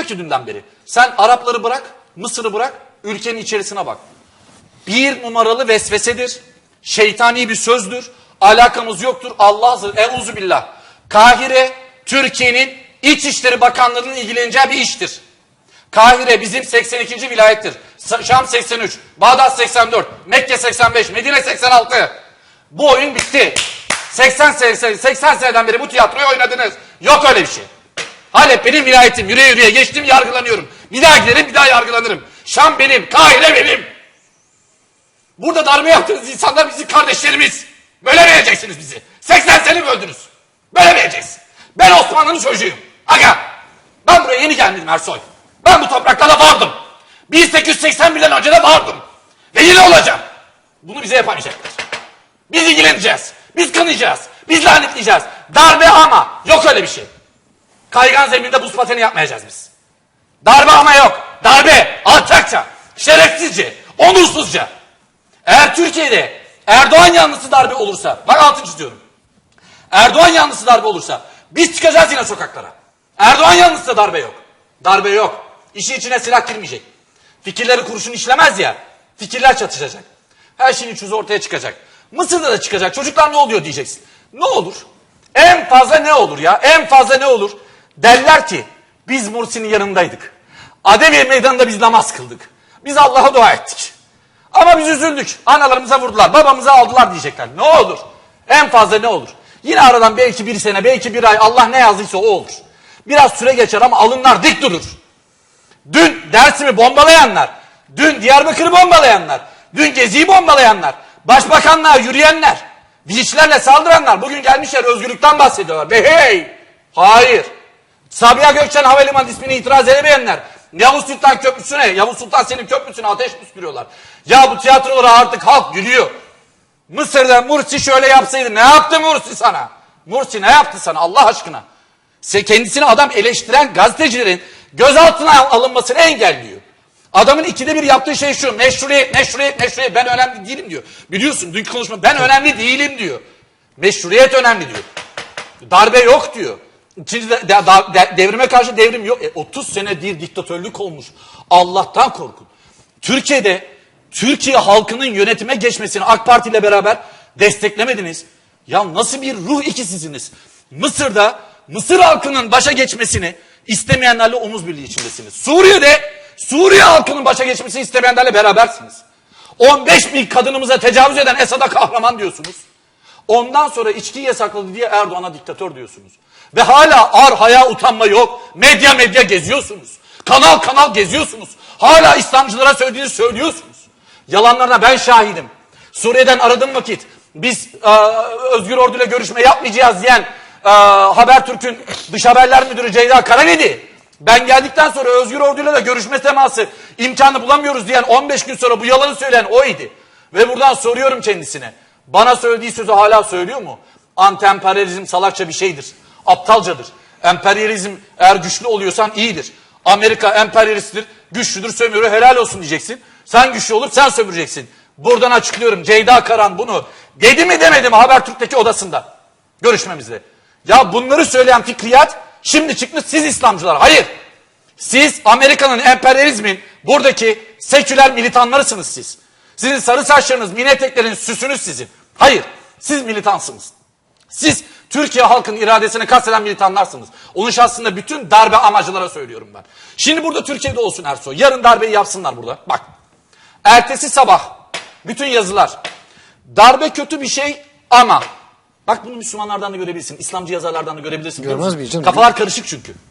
diyor ki dünden beri sen Arapları bırak, Mısır'ı bırak, ülkenin içerisine bak. Bir numaralı vesvesedir, şeytani bir sözdür, alakamız yoktur. Allah hazır, euzu billah. Kahire, Türkiye'nin İçişleri Bakanlığı'nın ilgileneceği bir iştir. Kahire bizim 82. vilayettir. Şam 83, Bağdat 84, Mekke 85, Medine 86. Bu oyun bitti. 80 sene, 80 seneden beri bu tiyatroyu oynadınız. Yok öyle bir şey. Halep benim vilayetim. Yürüye yürüye geçtim yargılanıyorum. Bir daha giderim bir daha yargılanırım. Şam benim, Kahire benim. Burada darbe yaptığınız insanlar bizim kardeşlerimiz. Böyle vereceksiniz bizi. 80 sene mi öldünüz? Böyle vereceğiz. Ben Osmanlı'nın çocuğuyum. Aga. Ben buraya yeni gelmedim Ersoy. Ben bu topraklarda vardım. 1881'den önce de vardım. Ve yine olacağım. Bunu bize yapamayacaklar. Biz ilgileneceğiz. Biz kınayacağız. Biz lanetleyeceğiz. Darbe ama yok öyle bir şey. Kaygan zeminde buz pateni yapmayacağız biz. Darbe ama yok. Darbe alçakça, şerefsizce, onursuzca. Eğer Türkiye'de Erdoğan yanlısı darbe olursa, bak altını çiziyorum. Erdoğan yanlısı darbe olursa biz çıkacağız yine sokaklara. Erdoğan yanlısı da darbe yok. Darbe yok. İşin içine silah girmeyecek. Fikirleri kurşun işlemez ya. Fikirler çatışacak. Her şeyin çözü ortaya çıkacak. Mısır'da da çıkacak. Çocuklar ne oluyor diyeceksin. Ne olur? En fazla ne olur ya? En fazla ne olur? Derler ki biz Mursi'nin yanındaydık. Adeviye meydanında biz namaz kıldık. Biz Allah'a dua ettik. Ama biz üzüldük. Analarımıza vurdular, babamıza aldılar diyecekler. Ne olur? En fazla ne olur? Yine aradan belki bir sene, belki bir ay Allah ne yazdıysa o olur. Biraz süre geçer ama alınlar dik durur. Dün Dersim'i bombalayanlar, dün Diyarbakır'ı bombalayanlar, dün Gezi'yi bombalayanlar, başbakanlığa yürüyenler, vinçlerle saldıranlar bugün gelmişler özgürlükten bahsediyorlar. Be hey! Hayır. Sabiha Gökçen Havalimanı ismini itiraz edemeyenler, Yavuz Sultan Köprüsü'ne, Yavuz Sultan Selim Köprüsü'ne ateş püskürüyorlar. Ya bu tiyatrolara artık halk gülüyor. Mısır'da Mursi şöyle yapsaydı ne yaptı Mursi sana? Mursi ne yaptı sana Allah aşkına? Se- Kendisini adam eleştiren gazetecilerin gözaltına alınmasını engelliyor. Adamın ikide bir yaptığı şey şu. Meşruiyet, meşruiyet, meşruiyet. Ben önemli değilim diyor. Biliyorsun dünkü konuşma ben önemli değilim diyor. Meşruiyet önemli diyor. Darbe yok diyor. İkinci de, de- de- devrime karşı devrim yok. E, 30 senedir diktatörlük olmuş. Allah'tan korkun. Türkiye'de Türkiye halkının yönetime geçmesini AK Parti ile beraber desteklemediniz. Ya nasıl bir ruh ikisisiniz? Mısır'da Mısır halkının başa geçmesini istemeyenlerle omuz birliği içindesiniz. Suriye'de Suriye halkının başa geçmesini istemeyenlerle berabersiniz. 15 bin kadınımıza tecavüz eden Esad'a kahraman diyorsunuz. Ondan sonra içkiyi yasakladı diye Erdoğan'a diktatör diyorsunuz. Ve hala ar haya utanma yok. Medya medya geziyorsunuz. Kanal kanal geziyorsunuz. Hala İslamcılara söylediğinizi söylüyorsunuz. Yalanlarına ben şahidim. Suriye'den aradığım vakit biz e, Özgür Ordu ile görüşme yapmayacağız diyen e, Habertürk'ün dış haberler müdürü Ceyda Karanedi. Ben geldikten sonra Özgür Ordu ile de görüşme teması imkanı bulamıyoruz diyen 15 gün sonra bu yalanı söyleyen oydu. Ve buradan soruyorum kendisine. Bana söylediği sözü hala söylüyor mu? Anti-emperyalizm salakça bir şeydir. Aptalcadır. Emperyalizm eğer güçlü oluyorsan iyidir. Amerika emperyalisttir, güçlüdür, sömürü helal olsun diyeceksin. Sen güçlü olup sen sömüreceksin. Buradan açıklıyorum. Ceyda Karan bunu dedi mi demedi mi Habertürk'teki odasında görüşmemizde. Ya bunları söyleyen fikriyat şimdi çıkmış siz İslamcılar. Hayır. Siz Amerika'nın emperyalizmin buradaki seküler militanlarısınız siz. Sizin sarı saçlarınız, mini eteklerin süsünüz sizin. Hayır. Siz militansınız. Siz Türkiye halkının iradesini kasteden militanlarsınız. Onun şahsında bütün darbe amacılara söylüyorum ben. Şimdi burada Türkiye'de olsun Ersoy. Yarın darbeyi yapsınlar burada. Bak. Ertesi sabah bütün yazılar. Darbe kötü bir şey ama bak bunu Müslümanlardan da görebilirsin. İslamcı yazarlardan da görebilirsin. Görmez miyiz canım? Kafalar karışık çünkü.